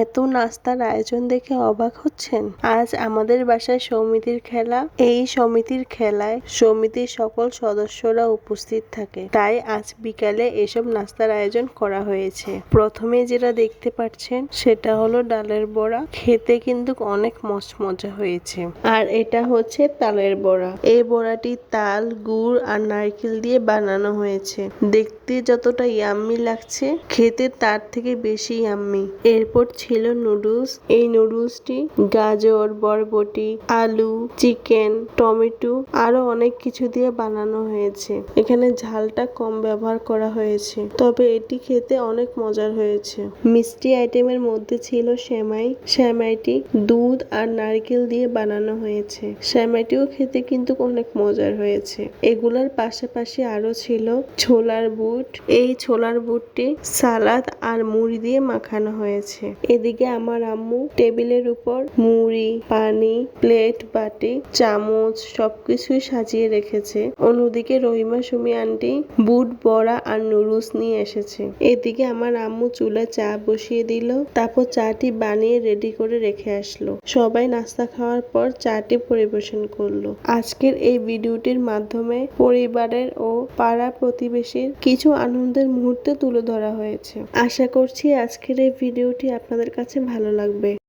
এত নাস্তার আয়োজন দেখে অবাক হচ্ছেন। আজ আমাদের বাসায় সমিতির খেলা। এই সমিতির খেলায় সমিতির সকল সদস্যরা উপস্থিত থাকে। তাই আজ বিকালে এসব নাস্তার আয়োজন করা হয়েছে। প্রথমে যেটা দেখতে পাচ্ছেন, সেটা হলো ডালের বড়া। খেতে কিন্তু অনেক মজা হয়েছে। আর এটা হচ্ছে তালের বড়া। এই বড়াটি তাল, গুড় আর নারকেল দিয়ে বানানো হয়েছে। দেখতে যতটা ইয়াম্মি লাগছে, খেতে তার থেকে বেশি ইয়াম্মি। এরপর ছিল নুডলস। এই নুডলসটি গাজর, বরবটি, আলু, চিকেন, টমেটো আরও অনেক কিছু দিয়ে বানানো হয়েছে। এখানে ঝালটা কম ব্যবহার করা হয়েছে, তবে এটি খেতে অনেক মজার হয়েছে। মিষ্টি আইটেমের মধ্যে ছিল সেমাই। সেমাইটি দুধ আর নারকেল দিয়ে বানানো হয়েছে। সেমাইটিও খেতে কিন্তু অনেক মজার হয়েছে। এগুলার পাশাপাশি আরও ছিল ছোলার বুট। এই ছোলার বুটটি সালাদ আর মুড়ি দিয়ে মাখানো হয়েছে। এদিকে আমার আম্মু টেবিলের উপর মুড়ি, পানি, প্লেট, বাটি, চামচ সবকিছুই সাজিয়ে রেখেছে। অন্যদিকে রহিমা, সুমি আন্টি, বুট, বড়া আর নুডলস নিয়ে এসেছে। এদিকে আমার আম্মু চুলায় চা বসিয়ে দিল, তারপর চাটি বানিয়ে রেডি করে রেখে আসলো। সবাই নাস্তা খাওয়ার পর চাটি পরিবেশন করল। আজকের এই ভিডিওটির মাধ্যমে পরিবারের ও পাড়া প্রতিবেশীর কিছু আনন্দের মুহূর্ত তুলে ধরা হয়েছে। আশা করছি আজকের এই ভিডিওটি আপনাদের কাছে ভালো লাগবে।